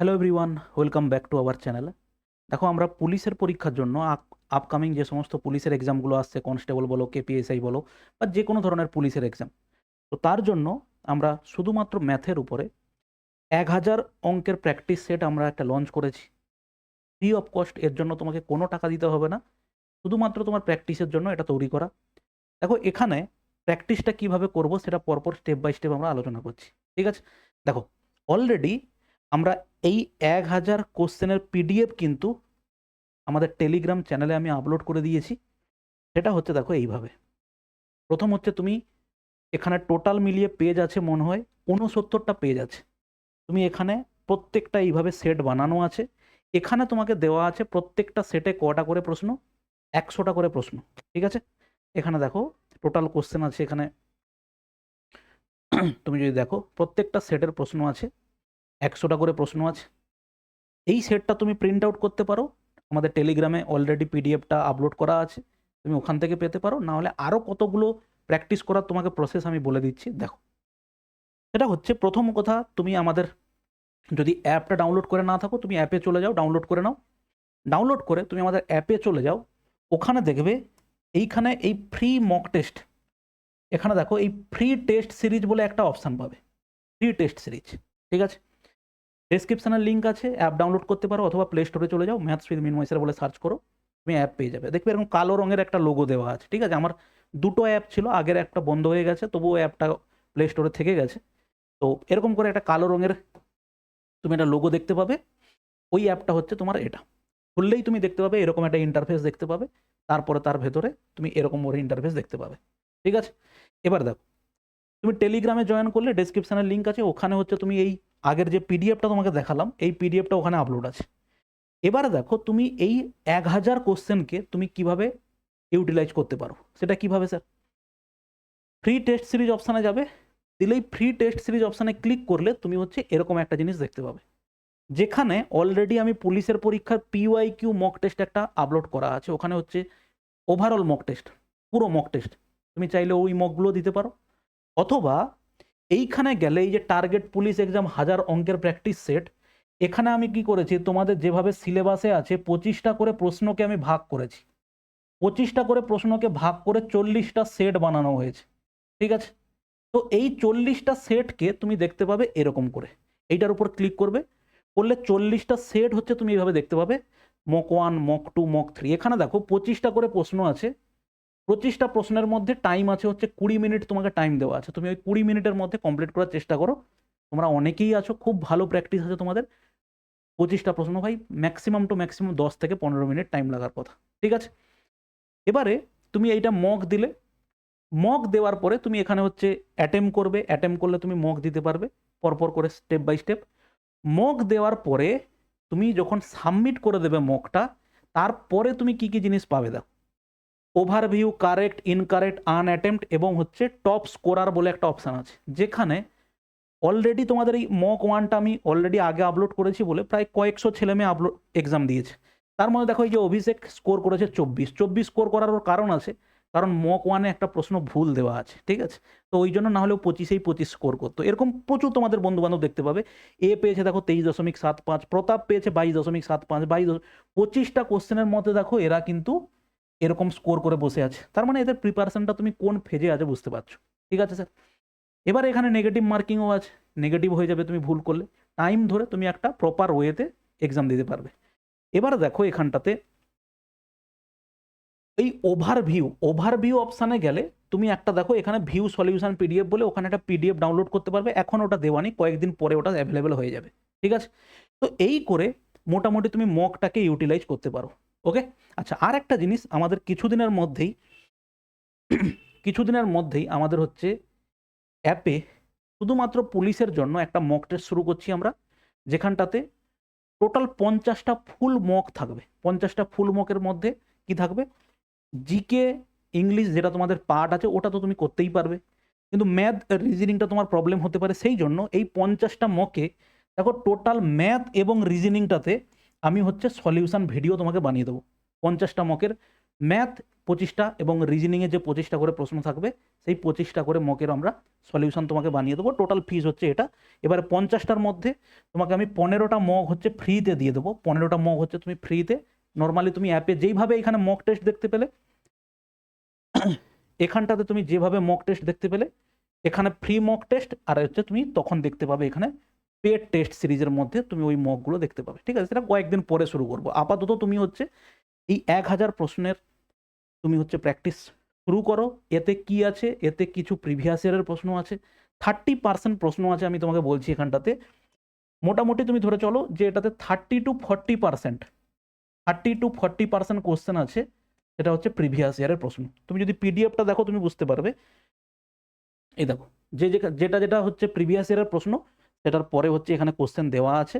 Hello everyone welcome back to our channel দেখো, আমরা পুলিশের পরীক্ষার জন্য আপকামিং যে সমস্ত পুলিশের এক্সামগুলো আসছে কনস্টেবল বলো কেপিএসআই বলো, বা যে কোনো ধরনের পুলিশের এক্সাম তো তার জন্য আমরা শুধুমাত্র ম্যাথের উপরে এক হাজার অঙ্কের প্র্যাকটিস সেট আমরা একটা লঞ্চ করেছি। ফ্রি অফ কস্ট এর জন্য তোমাকে কোনো টাকা দিতে হবে না, শুধুমাত্র তোমার প্র্যাকটিসের জন্য এটা তৈরি করা। দেখো, এখানে প্র্যাকটিসটা কীভাবে করব, সেটা পরপর স্টেপ বাই স্টেপ আমরা আলোচনা করছি, ঠিক আছে? দেখো অলরেডি আমরা এই এক হাজার কোশ্চেনের পিডিএফ কিন্তু আমাদের টেলিগ্রাম চ্যানেলে আমি আপলোড করে দিয়েছি। সেটা হচ্ছে দেখো এইভাবে। প্রথম হচ্ছে তুমি এখানে টোটাল মিলিয়ে পেজ আছে মনে হয় ঊনসত্তরটা পেজ আছে। তুমি এখানে প্রত্যেকটা এইভাবে সেট বানানো আছে। এখানে তোমাকে দেওয়া আছে প্রত্যেকটা সেটে কটা করে প্রশ্ন, একশোটা করে প্রশ্ন, ঠিক আছে? এখানে দেখো টোটাল কোশ্চেন আছে এখানে। তুমি যদি দেখো প্রত্যেকটা সেটের প্রশ্ন আছে। একশোটা করে প্রশ্ন আছে। এই সেটটা তুমি প্রিন্ট আউট করতে পারো। আমাদের টেলিগ্রামে অলরেডি পিডিএফটা আপলোড করা আছে। তুমি ওখান থেকে পেতে পারো। না হলে আরও কতগুলো প্র্যাকটিস করার তোমাকে প্রসেস আমি বলে দিচ্ছি। দেখো। সেটা হচ্ছে প্রথম কথা, তুমি আমাদের যদি অ্যাপটা ডাউনলোড করে না থাকো, তুমি অ্যাপে চলে যাও ডাউনলোড করে নাও। ডাউনলোড করে তুমি আমাদের অ্যাপে চলে যাও। ওখানে দেখবে এইখানে এই ফ্রি মক টেস্ট এখানে দেখো এই ফ্রি টেস্ট সিরিজ বলে একটা অপশান পাবে। ফ্রি টেস্ট সিরিজ ঠিক আছে? ডেসক্রিপশানের লিঙ্ক আছে অ্যাপ ডাউনলোড করতে পারো অথবা প্লে স্টোরে চলে যাও ম্যাথস উইথ মিনময়সের বলে সার্চ করো, তুমি অ্যাপ পেয়ে যাবে। দেখবে এরকম কালো রঙের একটা লোগো দেওয়া আছে, ঠিক আছে? আমার দুটো অ্যাপ ছিল, আগের একটা বন্ধ হয়ে গেছে, তবুও অ্যাপটা প্লে স্টোরে থেকে গেছে। তো এরকম করে একটা কালো রঙের তুমি একটা লোগো দেখতে পাবে, ওই অ্যাপটা হচ্ছে তোমার এটা। খুললেই তুমি দেখতে পাবে, এরকম একটা ইন্টারফেস দেখতে পাবে, তারপরে তার ভেতরে তুমি এরকম ওর ইন্টারফেস দেখতে পাবে, ঠিক আছে? এবার দেখো, তুমি টেলিগ্রামে জয়েন করলে ডেসক্রিপশানের লিঙ্ক আছে, ওখানে হচ্ছে তুমি এই আগের যে পিডিএফটা তোমাকে দেখালাম, এই পিডিএফটা ওখানে আপলোড আছে। এবারে দেখো তুমি এই এক হাজার কোশ্চেনকে তুমি কীভাবে ইউটিলাইজ করতে পারো? সেটা কীভাবে স্যার ফ্রি টেস্ট সিরিজ অপশানে যাবে। দিলেই ফ্রি টেস্ট সিরিজ অপশানে ক্লিক করলে তুমি হচ্ছে এরকম একটা জিনিস দেখতে পাবে। যেখানে অলরেডি আমি পুলিশের পরীক্ষার P Y Q mock test একটা আপলোড করা আছে। ওখানে হচ্ছে ওভারঅল মক টেস্ট পুরো মক টেস্ট তুমি চাইলে ওই মকগুলো দিতে পারো। অথবা এইখানে গেলে এই যে টার্গেট পুলিশ এক্সাম হাজার অঙ্কের প্র্যাকটিস সেট এখানে আমি কি করেছি? তোমাদের যেভাবে সিলেবাসে আছে, পঁচিশটা করে প্রশ্নকে আমি ভাগ করেছি। পঁচিশটা করে প্রশ্নকে ভাগ করে চল্লিশটা সেট বানানো হয়েছে। ঠিক আছে? তো এই চল্লিশটা সেটকে তুমি দেখতে পাবে এরকম করে। এইটার উপর ক্লিক করবে। করলে চল্লিশটা সেট হচ্ছে, তুমি এইভাবে দেখতে পাবে। Mock one mock two mock three এখানে দেখো পঁচিশটা করে প্রশ্ন আছে। পঁচিশটা প্রশ্নের মধ্যে টাইম আছে হচ্ছে কুড়ি মিনিট তোমাকে টাইম দেওয়া আছে। তুমি ওই কুড়ি মিনিটের মধ্যে কমপ্লিট করার চেষ্টা করো। তোমরা অনেকেই আছো, খুব ভালো প্র্যাকটিস আছে তোমাদের। পঁচিশটা প্রশ্ন, ভাই ম্যাক্সিমাম টু ম্যাক্সিমাম দশ থেকে পনেরো মিনিট টাইম লাগার কথা। ঠিক আছে? এবারে তুমি এইটা মক দিলে। মক দেওয়ার পরে তুমি এখানে হচ্ছে অ্যাটেম করবে। অ্যাটেম করলে তুমি মক দিতে পারবে, পরপর করে স্টেপ বাই স্টেপ মক দেওয়ার পরে তুমি যখন সাবমিট করে দেবে মকটা তারপরে তুমি কি কি জিনিস পাবে দেখো। ওভারভিউ কারেক্ট ইনকারেক্ট আনঅ্যাটেম্পট এবং হচ্ছে টপ স্কোরার বলে একটা অপশান আছে। যেখানে অলরেডি তোমাদের এই মক ওয়ানটা আমি অলরেডি আগে আপলোড করেছি বলে প্রায় কয়েকশো ছেলে মেয়ে আপলোড এক্সাম দিয়েছে। তার মধ্যে দেখো এই যে অভিষেক স্কোর করেছে চব্বিশ। চব্বিশ স্কোর করার ওর কারণ আছে, কারণ মক ওয়ানে একটা প্রশ্ন ভুল দেওয়া আছে, ঠিক আছে? তো ওই জন্য না হলেও পঁচিশেই পঁচিশ স্কোর করতো। এরকম প্রচুর তোমাদের বন্ধু বান্ধব দেখতে পাবে। এ পেয়েছে দেখো তেইশ দশমিক সাত পাঁচ, প্রতাপ পেয়েছে বাইশ দশমিক সাত পাঁচ, বাইশ পঁচিশটা কোশ্চেনের মধ্যে দেখো এরা কিন্তু এরকম স্কোর করে বসে আছে। তার মানে এদের প্রিপারেশনটা তুমি কোন ফেজে আছে বুঝতে পারছ। ঠিক আছে স্যার এবার এখানে নেগেটিভ মার্কিংও আছে। নেগেটিভ হয়ে যাবে তুমি ভুল করলে। টাইম ধরে তুমি একটা প্রপার ওয়েতে এক্সাম দিতে পারবে। এবার দেখো এখানটাতে এই ওভারভিউ ওভারভিউ অপশানে গেলে তুমি একটা দেখো এখানে ভিউ সলিউশন পিডিএফ বলে ওখানে একটা পিডিএফ ডাউনলোড করতে পারবে। এখন ওটা দেওয়া নেই কয়েকদিন পরে ওটা অ্যাভেলেবেল হয়ে যাবে। ঠিক আছে? তো এই করে মোটামুটি তুমি মকটাকে ইউটিলাইজ করতে পারো। ওকে আচ্ছা আর একটা জিনিস আমাদের কিছুদিনের মধ্যেই কিছুদিনের মধ্যেই আমাদের হচ্ছে অ্যাপে শুধুমাত্র পুলিশের জন্য একটা মক টেস্ট শুরু করছি আমরা, যেখানটাতে টোটাল পঞ্চাশটা ফুল মক থাকবে। পঞ্চাশটা ফুল মকের মধ্যে কি থাকবে? জিকে ইংলিশ যেটা তোমাদের পার্ট আছে, ওটা তো তুমি করতেই পারবে। কিন্তু ম্যাথ রিজনিংটা তোমার প্রবলেম হতে পারে, সেই জন্য এই পঞ্চাশটা মকে দেখো টোটাল ম্যাথ এবং রিজনিংটাতে আমি হচ্ছে সলিউশন ভিডিও তোমাকে বানিয়ে দেবো। পঞ্চাশটা মকের ম্যাথ পঁচিশটা এবং রিজনিংয়ে যে পঁচিশটা করে প্রশ্ন থাকবে, সেই পঁচিশটা করে মকের আমরা সলিউশন তোমাকে বানিয়ে দেবো। টোটাল ফিস হচ্ছে এটা। এবারে পঞ্চাশটার মধ্যে তোমাকে আমি পনেরোটা মগ হচ্ছে ফ্রিতে দিয়ে দেবো। পনেরোটা মগ হচ্ছে তুমি ফ্রিতে নর্মালি তুমি অ্যাপে যেইভাবে এখানে মক টেস্ট দেখতে পেলে, এখানটাতে তুমি যেভাবে মক টেস্ট দেখতে পেলে, এখানে ফ্রি মক টেস্ট আর হচ্ছে তুমি তখন দেখতে পাবে এখানে পেড টেস্ট সিরিজের মধ্যে তুমি ওই মকগুলো দেখতে পাবে। ঠিক আছে? সেটা কয়েকদিন পরে শুরু করব। আপাতত তুমি হচ্ছে এই এক হাজার প্রশ্নের তুমি হচ্ছে প্র্যাকটিস শুরু করো। এতে কি আছে? এতে কিছু প্রিভিয়াস ইয়ারের প্রশ্ন আছে। থার্টি পার্সেন্ট প্রশ্ন আছে আমি তোমাকে বলছি এখানটাতে। মোটামুটি তুমি ধরে চলো যে এটাতে thirty to forty percent thirty to forty percent question আছে। এটা হচ্ছে প্রিভিয়াস ইয়ারের প্রশ্ন। তুমি যদি পিডিএফটা দেখো তুমি বুঝতে পারবে। এই দেখো, যে- যেটা যেটা হচ্ছে প্রিভিয়াস ইয়ারের প্রশ্ন সেটার পরে হচ্ছে এখানে কোশ্চেন দেওয়া আছে।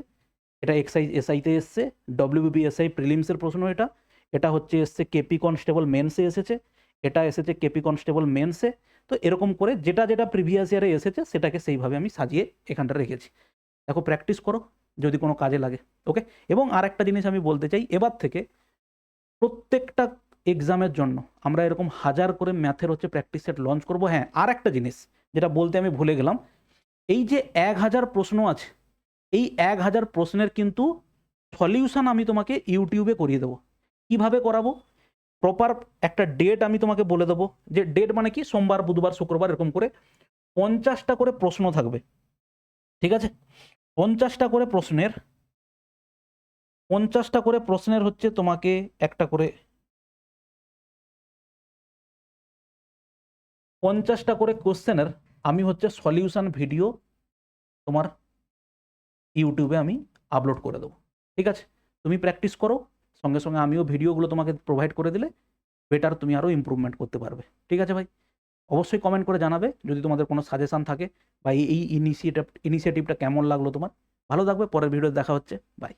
এটা এক্সাই এসআইতে এসছে। ডব্লিউবিপি এসআই প্রিলিমসের প্রশ্ন এটা। এটা হচ্ছে এসছে কেপি কনস্টেবল মেন্সে এসেছে। এটা এসেছে কেপি কনস্টেবল মেন্সে তো এরকম করে যেটা যেটা প্রিভিয়াস ইয়ারে এসেছে, সেটাকে সেইভাবে আমি সাজিয়ে এখানটা রেখেছি। দেখো প্র্যাকটিস করো, যদি কোনো কাজে লাগে। ওকে এবং আর একটা জিনিস আমি বলতে চাই, এবার থেকে প্রত্যেকটা এক্সামের জন্য আমরা এরকম হাজার করে ম্যাথের হচ্ছে প্র্যাকটিস সেট লঞ্চ করব। হ্যাঁ আর একটা জিনিস যেটা বলতে আমি ভুলে গেলাম এই যে এক হাজার প্রশ্ন আছে, এই এক হাজার প্রশ্নের কিন্তু সলিউশন আমি তোমাকে ইউটিউবে করিয়ে দেবো। কীভাবে করাবো? প্রপার একটা ডেট আমি তোমাকে বলে দেবো, যে ডেট মানে কি? সোমবার, বুধবার, শুক্রবার, এরকম করে পঞ্চাশটা করে প্রশ্ন থাকবে। ঠিক আছে? পঞ্চাশটা করে প্রশ্নের, পঞ্চাশটা করে প্রশ্নের হচ্ছে তোমাকে একটা করে, পঞ্চাশটা করে কোশ্চেনের আমি হচ্ছে সলিউশন ভিডিও তোমার ইউটিউবে আমি আপলোড করে দেবো। ঠিক আছে? তুমি প্র্যাকটিস করো, সঙ্গে সঙ্গে আমিও ভিডিওগুলো তোমাকে প্রোভাইড করে দিলে বেটার তুমি আরও ইমপ্রুভমেন্ট করতে পারবে। ঠিক আছে ভাই? অবশ্যই কমেন্ট করে জানাবে, যদি তোমাদের কোনো সাজেশান থাকে বা এই ইনিশিয়েটিভ ইনিশিয়েটিভটা কেমন লাগল তোমার। ভালো থাকবে, পরের ভিডিও দেখা হচ্ছে। বাই